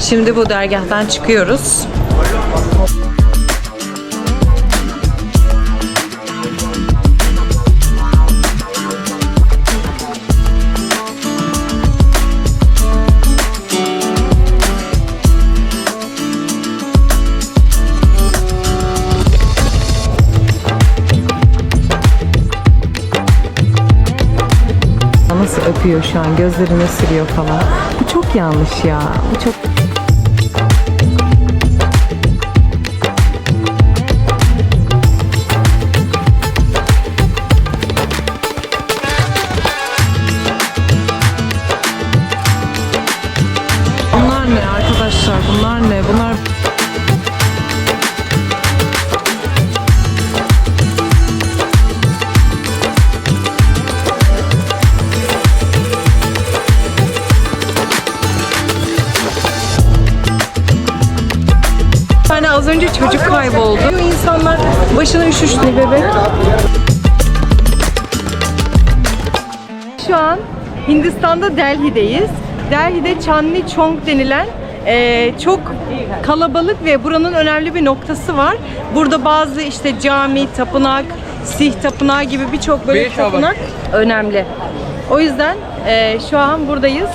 Şimdi bu dergahtan çıkıyoruz. Nasıl öpüyor şu an gözlerine sürüyor falan. Bu çok yanlış ya. Bu çok kayboldu. İnsanlar başına üşüştü bebek. Şu an Hindistan'da Delhi'deyiz. Delhi'de Chandni Chowk denilen eee, çok kalabalık ve buranın önemli bir noktası var. Burada bazı işte cami, tapınak, Sih tapınağı gibi birçok böyle tapınak önemli. O yüzden eee, şu an buradayız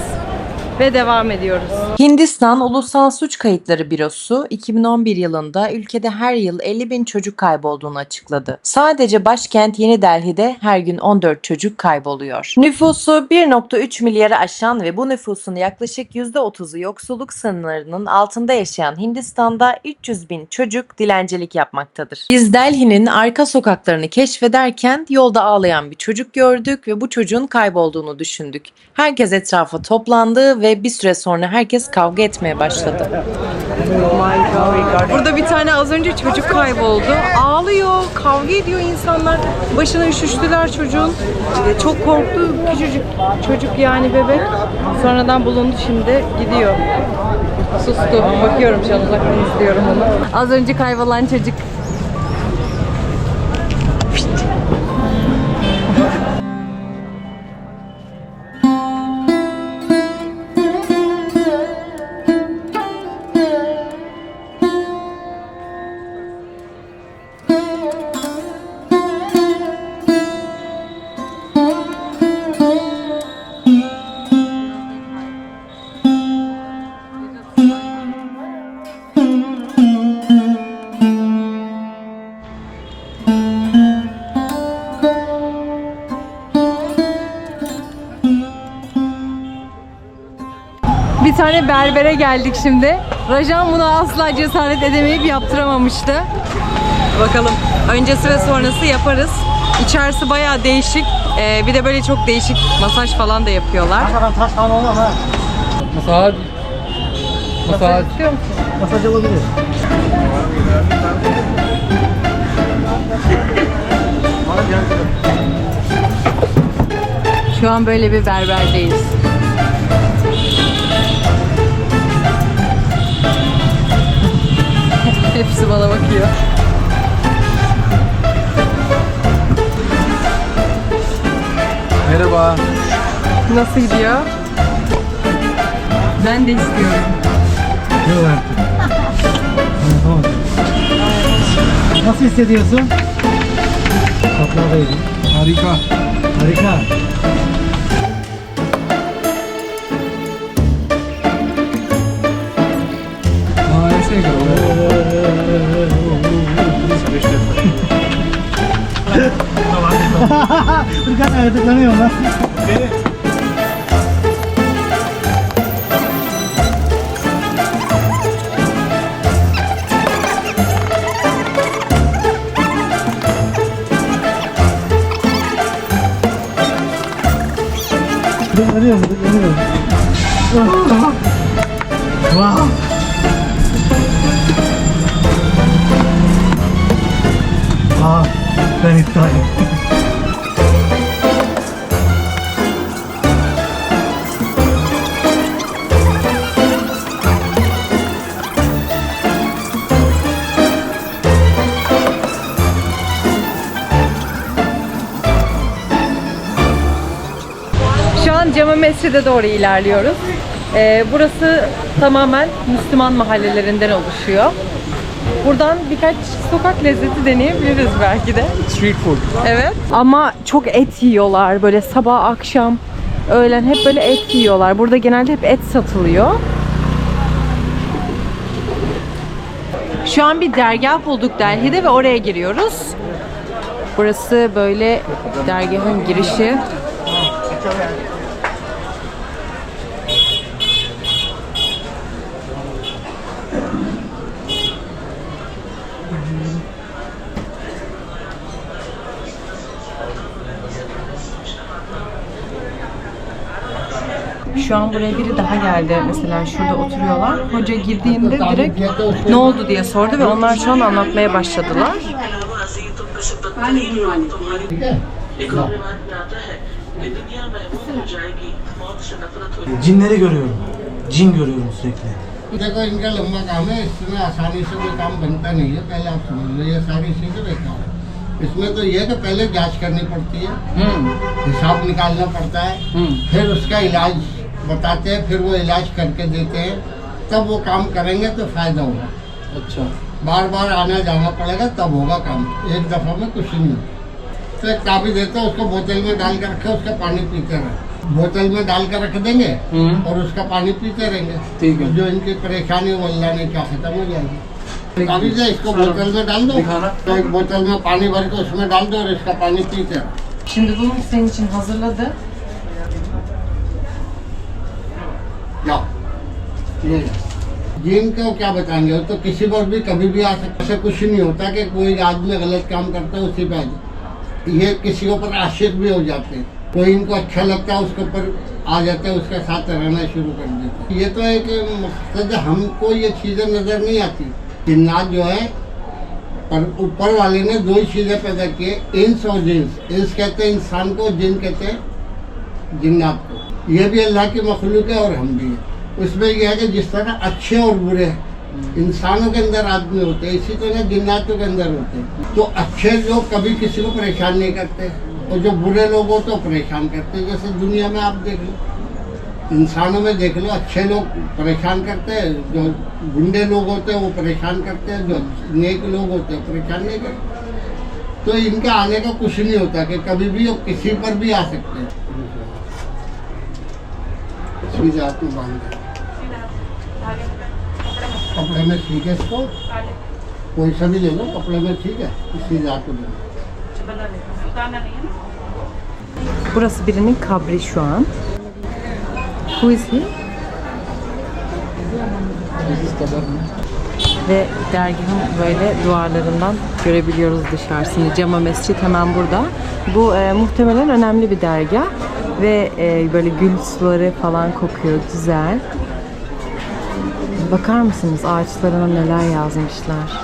ve devam ediyoruz. Hindistan Ulusal Suç Kayıtları Bürosu 2011 yılında ülkede her yıl 50 bin çocuk kaybolduğunu açıkladı. Sadece başkent Yeni Delhi'de her gün 14 çocuk kayboluyor. Nüfusu 1.3 milyarı aşan ve bu nüfusun yaklaşık %30'u yoksulluk sınırlarının altında yaşayan Hindistan'da 300 bin çocuk dilencilik yapmaktadır. Biz Delhi'nin arka sokaklarını keşfederken yolda ağlayan bir çocuk gördük ve bu çocuğun kaybolduğunu düşündük. Herkes etrafa toplandı ve bir süre sonra herkes kavga etmeye başladı. Burada bir tane az önce çocuk kayboldu. Ağlıyor, kavga ediyor insanlar. Başına üşüştüler çocuğun. Çok korktu küçücük çocuk yani bebek. Sonradan bulundu şimdi gidiyor. Sustu. Bakıyorum şu an uzaktan izliyorum onu. Az önce kaybolan çocuk. Tane berbere geldik şimdi. Rajan buna asla cesaret edemeyip yaptıramamıştı. Bakalım öncesi ve sonrası yaparız. İçerisi bayağı değişik. Ee, bir de böyle çok değişik masaj falan da yapıyorlar. Masaj. Masaj. İstiyor musun? Masaj olabilir. Şu an böyle bir berberdeyiz. Hepsi bana bakıyor. Merhaba. Nasıl gidiyor? Ben de istiyorum. Yok artık. Nasıl hissediyorsun? Tatlardaydım. Harika. Harika. 했으니까 우리 가서 가야 되잖아요 그래 그래 그래 와 ben iptalim. Şu an Cami Mescid'e doğru ilerliyoruz. Ee, burası tamamen Müslüman mahallelerinden oluşuyor. Buradan birkaç sokak lezzeti deneyebiliriz belki de. Street food. Evet. Ama çok et yiyorlar. Böyle sabah akşam öğlen hep böyle et yiyorlar. Burada genelde hep et satılıyor. Şu an bir dergah bulduk Delhi'de ve oraya giriyoruz. Burası böyle dergahın girişi. Şu an buraya biri daha geldi. Mesela şurada oturuyorlar. Hoca girdiğinde direkt ne oldu diye sordu ve onlar şu an anlatmaya başladılar. Cinleri görüyorum. Cin görüyorum sürekli. देखो इनका लंबा काम है इसमें आसानी से कोई काम बनता नहीं है पहले आप समझ लो ये सारी चीजें बेकार है इसमें तो ये है कि पहले जांच करनी पड़ती है हिसाब निकालना पड़ता है फिर उसका इलाज बताते हैं फिर वो इलाज करके देते हैं। तब वो काम करेंगे तो फ़ायदा होगा। अच्छा। बार बार आना जाना पड़ेगा तब होगा काम। एक दफ़ा में कुछ नहीं तो एक काफ़ी देते हैं उसको बोतल में डाल कर रखे उसका पानी पीते रहे। बोतल में डाल कर रख देंगे और उसका पानी पीते रहेंगे। ठीक है। जो इनकी परेशानी वो अल्लाह ने क्या खत्म हो जाएगी। काफ़ी से इसको बोतल में डाल दो। तो एक बोतल में पानी भर के उसमें डाल दो और इसका पानी पीते रहो। Şimdi bunu senin için hazırladı. जाओ जिन को क्या बताएँगे? तो किसी पर भी कभी भी आ सकता ऐसा कुछ नहीं होता कि कोई आदमी गलत काम करता है, उसी पर ये किसी के ऊपर आश्रित भी हो जाते हैं। कोई इनको अच्छा लगता है, उसके ऊपर आ जाते हैं, उसके साथ रहना शुरू कर देते हैं। ये तो है कि मकसद हमको ये चीज़ें नज़र नहीं आती। जिन्नात जो है, पर ऊपर वाले ने दो ही चीज़ें पैदा किए इंस और जिन्स। इंस कहते हैं इंसान को, जिन कहते हैं जिन्नात को। ये भी अल्लाह की मखलूक है और हम भी हैं। उसमें यह है कि जिस तरह अच्छे और बुरे इंसानों के अंदर आदमी होते हैं, इसी तरह जिन्नातों के अंदर होते हैं। तो अच्छे लोग कभी किसी को परेशान नहीं करते, और जो बुरे लोग हो तो परेशान करते हैं। जैसे दुनिया में आप देख लो, इंसानों में देख लो, अच्छे लोग परेशान करते हैं, जो गुंडे लोग होते हैं, वो परेशान करते हैं, जो नेक लोग होते हैं परेशान नहीं करते। तो इनके आने का कुछ नहीं होता कि कभी भी वो किसी पर भी आ सकते हैं। बाँध कपड़े में ठीक है इसको कोई सा भी ले लो कपड़े में ठीक है सीधे हाथ में बांध Burası birinin kabri şu an. Who is he? Ve dergahın böyle duvarlarından görebiliyoruz dışarısını. Cama Mescit hemen burada. Bu e, muhtemelen önemli bir dergah. Ve e, böyle gül suları falan kokuyor. Güzel. Bakar mısınız ağaçlarına neler yazmışlar?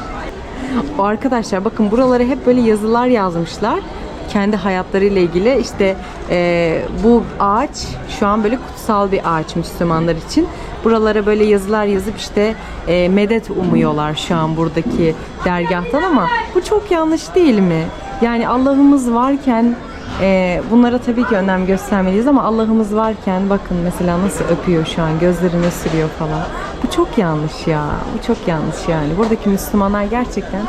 O arkadaşlar bakın buralara hep böyle yazılar yazmışlar. Kendi hayatlarıyla ilgili işte e, bu ağaç şu an böyle kutsal bir ağaç Müslümanlar için. Buralara böyle yazılar yazıp işte e, medet umuyorlar şu an buradaki dergahtan ama bu çok yanlış değil mi? Yani Allah'ımız varken e, bunlara tabii ki önem göstermeliyiz ama Allah'ımız varken bakın mesela nasıl öpüyor şu an gözlerine sürüyor falan. Bu çok yanlış ya. Bu çok yanlış yani. Buradaki Müslümanlar gerçekten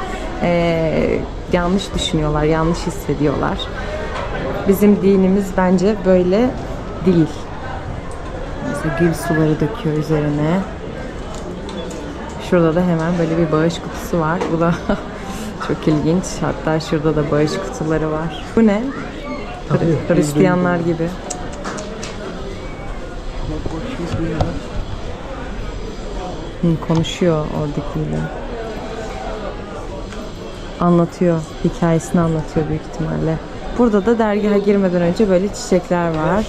eee, yanlış düşünüyorlar, yanlış hissediyorlar. Bizim dinimiz bence böyle değil. Mesela gül suları döküyor üzerine. Şurada da hemen böyle bir bağış kutusu var. Bu da çok ilginç. Hatta şurada da bağış kutuları var. Bu ne? Hri- Hristiyanlar gibi. Hı, konuşuyor oradakiyle. Anlatıyor. Hikayesini anlatıyor büyük ihtimalle. Burada da dergaha girmeden önce böyle çiçekler var.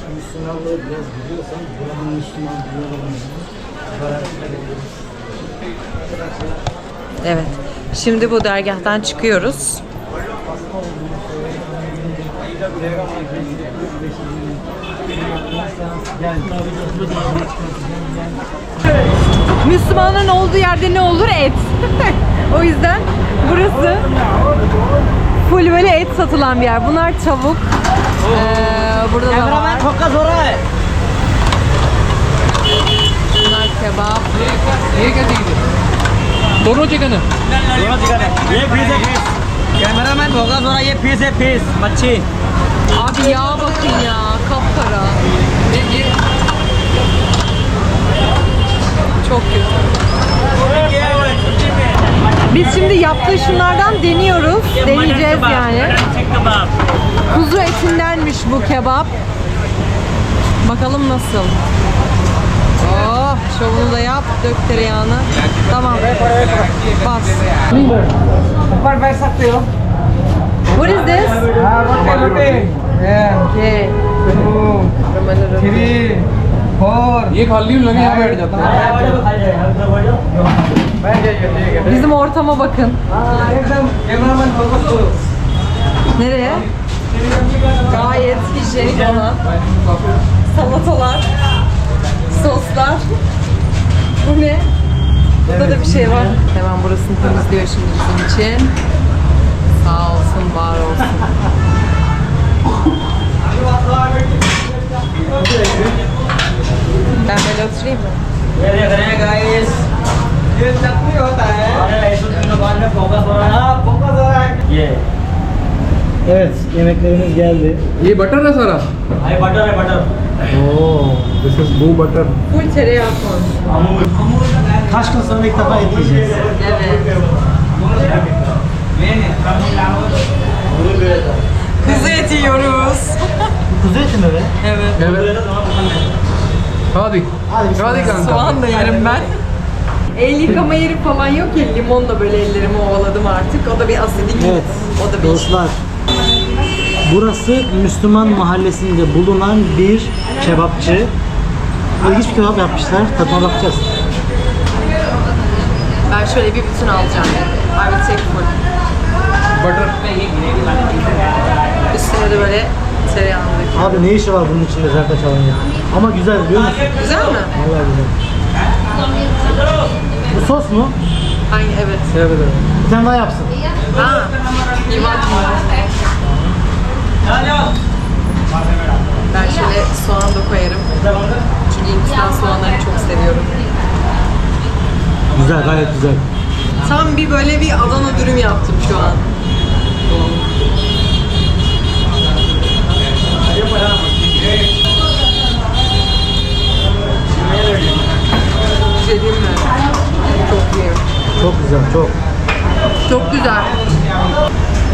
Evet. Şimdi bu dergahtan çıkıyoruz. Müslümanların olduğu yerde ne olur? Et. o yüzden burası full böyle et satılan bir yer. Bunlar tavuk. Ee, burada da var. kebap. ये क्या चीज़ है दोनों चिकन है दोनों चिकन है ये fish है fish camera man होगा थोड़ा ये फिश है फिश मच्छी Abi yağ bakın ya kapkara. Çok kötü. Biz şimdi yaptığı şunlardan deniyoruz. Deneyeceğiz yani. Kuzu etindenmiş bu kebap. Bakalım nasıl. Oh, şovunu da yap, dök tereyağını. Tamam. Bas. What is this? Okay. ये खाली हूँ लगे यहाँ बैठ जाते हैं Bizim ortama bakın. Nereye? Gayet hijyenik olan salatalar, soslar. Bu ne? Burada da bir şey var. Hemen burasını temizliyor şimdi bizim için. Sağ olsun, var olsun. ये चटनी होता है अरे है है ये है ये बटर है सारा? भाई बटर है बटर ओह दिस इज़ बू बटर पूछ रहे आप कौन अमूल खास कर सब एक दफ़ा दीजिए मैंने कम लाओ बोल रहे Kuzu eti yiyoruz. Kuzu eti mi be? Evet. Evet. Hadi. Hadi, Hadi kanka. Soğan da yerim ben. El yıkama yeri falan yok ya limonla böyle ellerimi ovaladım artık. O da bir asidik. Evet. O da bir Dostlar. Burası Müslüman mahallesinde bulunan bir kebapçı. İlginç bir kebap yapmışlar. Tadına bakacağız. Ben şöyle bir bütün alacağım. I will take full. Butter. Üstüne de böyle tereyağını döküyorum. Abi ne işi var bunun içinde zerdeçalın ya? Ama güzel biliyor musun? Güzel mi? Vallahi güzel. Bu sos mu? Hangi? Evet. Evet evet Bir tane daha yapsın. Ha. Bak. Ben şöyle soğan da koyarım. Çünkü Hindistan soğanlarını çok seviyorum. Güzel gayet güzel. Tam bir böyle bir Adana dürüm yaptım şu an. Bir şey diyeyim mi? Çok iyi. Çok güzel çok. Çok güzel.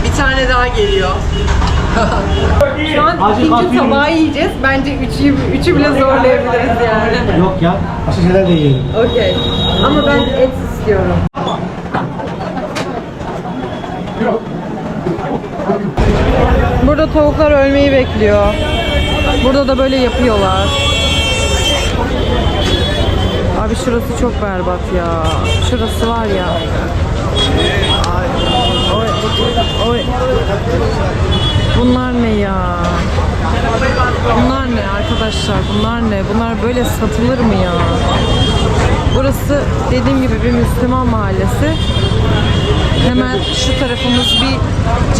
Bir tane daha geliyor. Şu an Acı ikinci kahve tabağı yiyeceğiz. Bence üçü, üçü bile zorlayabiliriz yani. Yok ya. Başka şeyler de yiyelim. Okey. Ama ben et istiyorum. Burada tavuklar ölmeyi bekliyor. Burada da böyle yapıyorlar. Abi şurası çok berbat ya. Şurası var ya. Oy, oy. Bunlar ne ya? Bunlar ne arkadaşlar? Bunlar ne? Bunlar böyle satılır mı ya? Burası dediğim gibi bir Müslüman mahallesi. Hemen şu tarafımız bir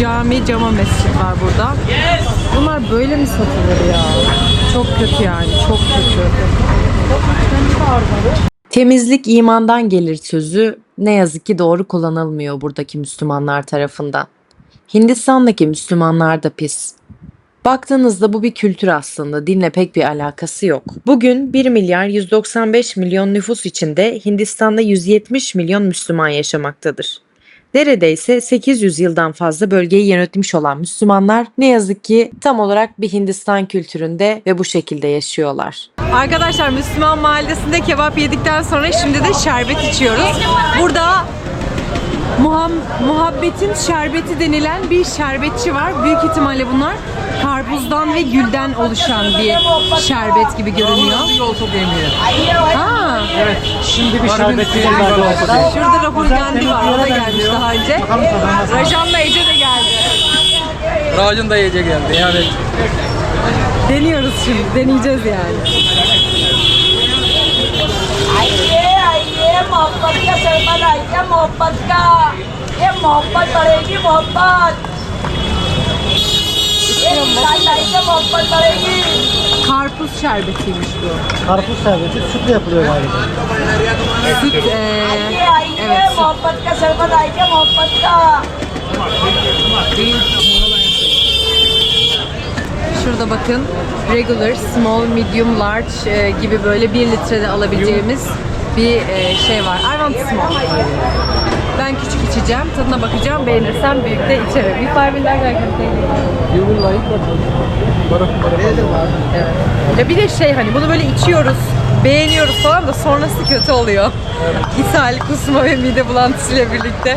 cami, cama mescit var burada. Bunlar böyle mi satılır ya? Çok kötü yani, çok kötü. Temizlik imandan gelir sözü ne yazık ki doğru kullanılmıyor buradaki Müslümanlar tarafından. Hindistan'daki Müslümanlar da pis. Baktığınızda bu bir kültür aslında. Dinle pek bir alakası yok. Bugün 1 milyar 195 milyon nüfus içinde Hindistan'da 170 milyon Müslüman yaşamaktadır. Neredeyse 800 yıldan fazla bölgeyi yönetmiş olan Müslümanlar ne yazık ki tam olarak bir Hindistan kültüründe ve bu şekilde yaşıyorlar. Arkadaşlar Müslüman mahallesinde kebap yedikten sonra şimdi de şerbet içiyoruz. Burada Muham, muhabbetin şerbeti denilen bir şerbetçi var. Büyük ihtimalle bunlar karpuzdan ve gülden oluşan bir şerbet gibi görünüyor. Ha. Evet. Şimdi bir şerbet değil Şurada Rahul Gandhi var. O da gelmiş daha önce. Rajan'la Ece de geldi. Rajan da Ece geldi. Evet. Deniyoruz şimdi. Deneyeceğiz yani. मोहब्बत का सरबत आइए मोहब्बत का ये मोहब्बत बढ़ेगी मोहब्बत ये साथ आइए मोहब्बत बढ़ेगी Karpuz şerbetiymiş bu. Karpuz şerbeti sütle yapılıyor galiba. Süt, eee, आइए आइए evet süt. मोहब्बत का शरबत आइए मोहब्बत का Şurada bakın regular, small, medium, large e, gibi böyle 1 litrede alabileceğimiz bir e, şey var. I want small. Ben küçük içeceğim, tadına bakacağım. Beğenirsem büyük de içerim. Take it. You will like baraf baraf. Evet. Ya bir de şey hani bunu böyle içiyoruz, beğeniyoruz falan da sonrası kötü oluyor. İshal, kusma ve mide bulantısıyla birlikte.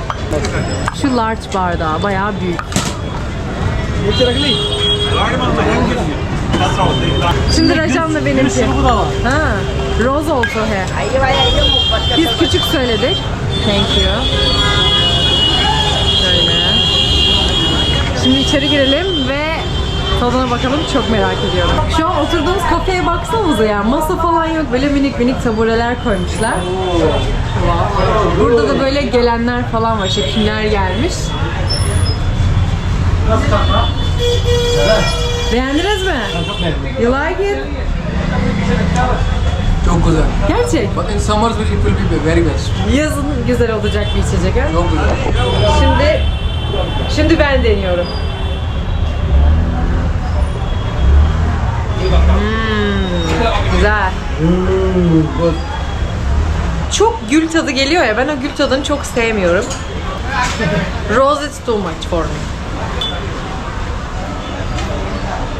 Şu large bardağı bayağı büyük. Şimdi rajanla benimki. Ha. Rose also here. Biz küçük söyledik. Thank you. Şöyle. Şimdi içeri girelim ve tadına bakalım çok merak ediyorum. Şu an oturduğumuz kafeye baksanıza ya. Masa falan yok. Böyle minik minik tabureler koymuşlar. Burada da böyle gelenler falan var. İşte kimler gelmiş. Nasıl Beğendiniz mi? Çok beğendim. You like it? Çok güzel. Gerçek. But in summers it will be very best. Yazın güzel olacak bir içecek ha? Çok güzel. Şimdi şimdi ben deniyorum. Hmm, güzel. Çok gül tadı geliyor ya ben o gül tadını çok sevmiyorum. Rose is too much for me.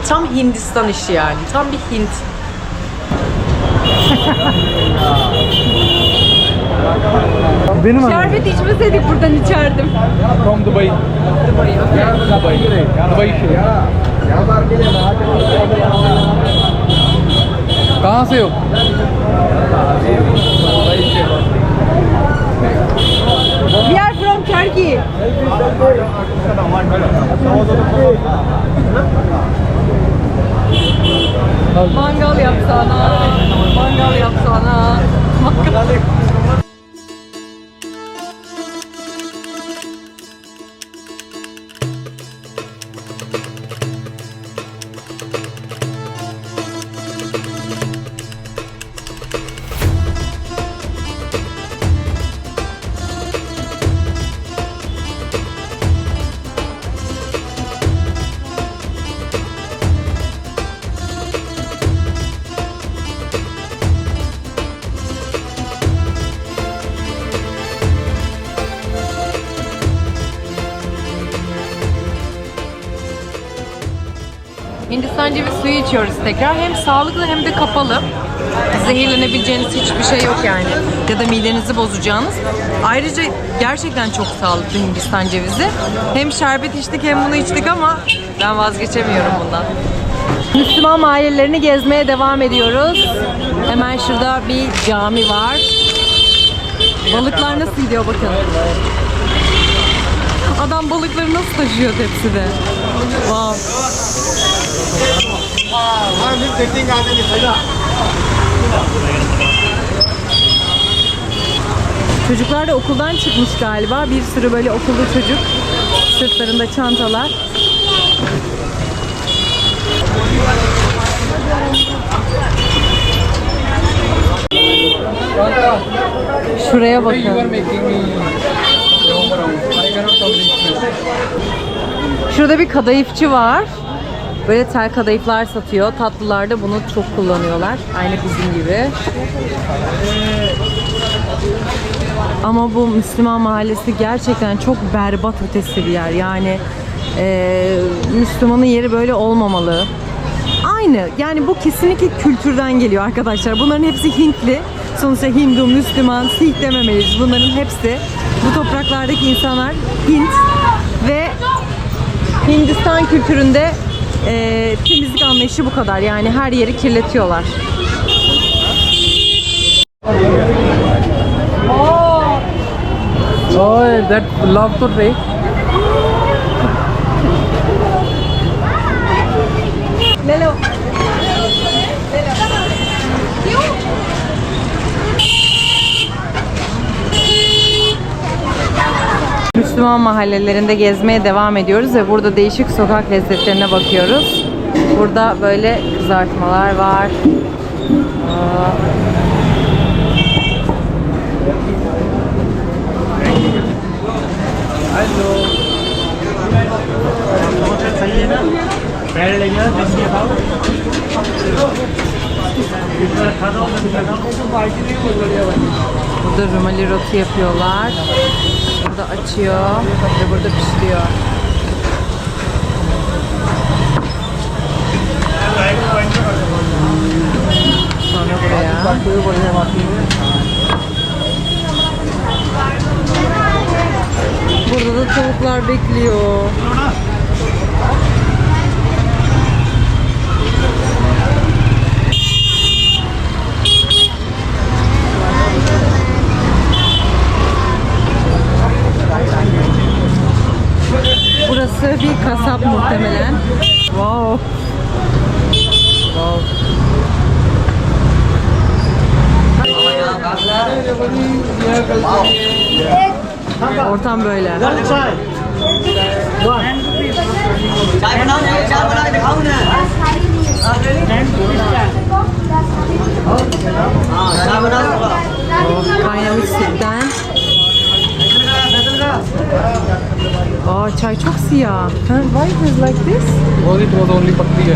Tam Hindistan işi yani. Tam bir Hint. Benim annem. Şerbet içmeseydik buradan içerdim. From Dubai. Dubai, okay. Dubai. Dubai से कहाँ से हो We are from Turkey. Mangal yapsana. Mangal yapsana. Mangal. İçiyoruz tekrar. Hem sağlıklı hem de kapalı. Zehirlenebileceğiniz hiçbir şey yok yani. Ya da midenizi bozacağınız. Ayrıca gerçekten çok sağlıklı Hindistan cevizi. Hem şerbet içtik hem bunu içtik ama ben vazgeçemiyorum bundan. Müslüman mahallelerini gezmeye devam ediyoruz. Hemen şurada bir cami var. Balıklar nasıl gidiyor bakın. Adam balıkları nasıl taşıyor tepside? Wow. Çocuklar da okuldan çıkmış galiba. Bir sürü böyle okullu çocuk. Sırtlarında çantalar. Şuraya bakın. Şurada bir kadayıfçı var. Böyle tel kadayıflar satıyor. Tatlılar da bunu çok kullanıyorlar. Aynı bizim gibi. Ama bu Müslüman mahallesi gerçekten çok berbat ötesi bir yer. Yani eee, Müslümanın yeri böyle olmamalı. Aynı. Yani bu kesinlikle kültürden geliyor arkadaşlar. Bunların hepsi Hintli. Sonuçta Hindu, Müslüman, Sih dememeliyiz. Bunların hepsi bu topraklardaki insanlar Hint ve Hindistan kültüründe eee, temizlik anlayışı bu kadar. Yani her yeri kirletiyorlar. Oh, that love to take. Lelo. Müslüman mahallelerinde gezmeye devam ediyoruz ve burada değişik sokak lezzetlerine bakıyoruz. Burada böyle kızartmalar var. Aa. Burada rumali roti yapıyorlar. Burada açıyor ve burada pişiriyor. Sonra buraya. Burada da tavuklar bekliyor. Burası bir kasap muhtemelen. Wow. Wow. Ortam böyle. Kaynamış sütten Aa çay çok siyah. Huh? Why it was like this? Because it was only pakri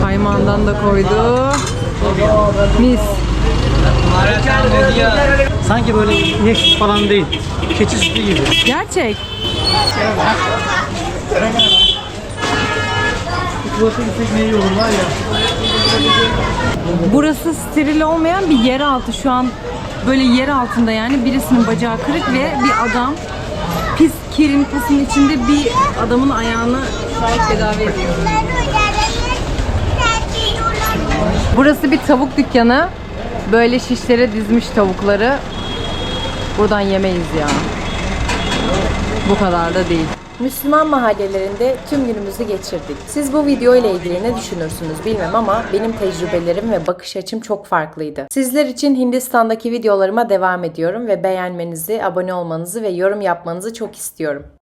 Kaymağından da koydu. Mis. Sanki böyle inek falan değil. Keçi sütü gibi. Gerçek. Burası steril olmayan bir yeraltı. Şu an böyle yer altında yani birisinin bacağı kırık ve bir adam pis kirin pasın içinde bir adamın ayağını tedavi ediyor. Burası bir tavuk dükkanı. Böyle şişlere dizmiş tavukları. Buradan yemeyiz ya. Bu kadar da değil. Müslüman mahallelerinde tüm günümüzü geçirdik. Siz bu video ile ilgili ne düşünürsünüz bilmem ama benim tecrübelerim ve bakış açım çok farklıydı. Sizler için Hindistan'daki videolarıma devam ediyorum ve beğenmenizi, abone olmanızı ve yorum yapmanızı çok istiyorum.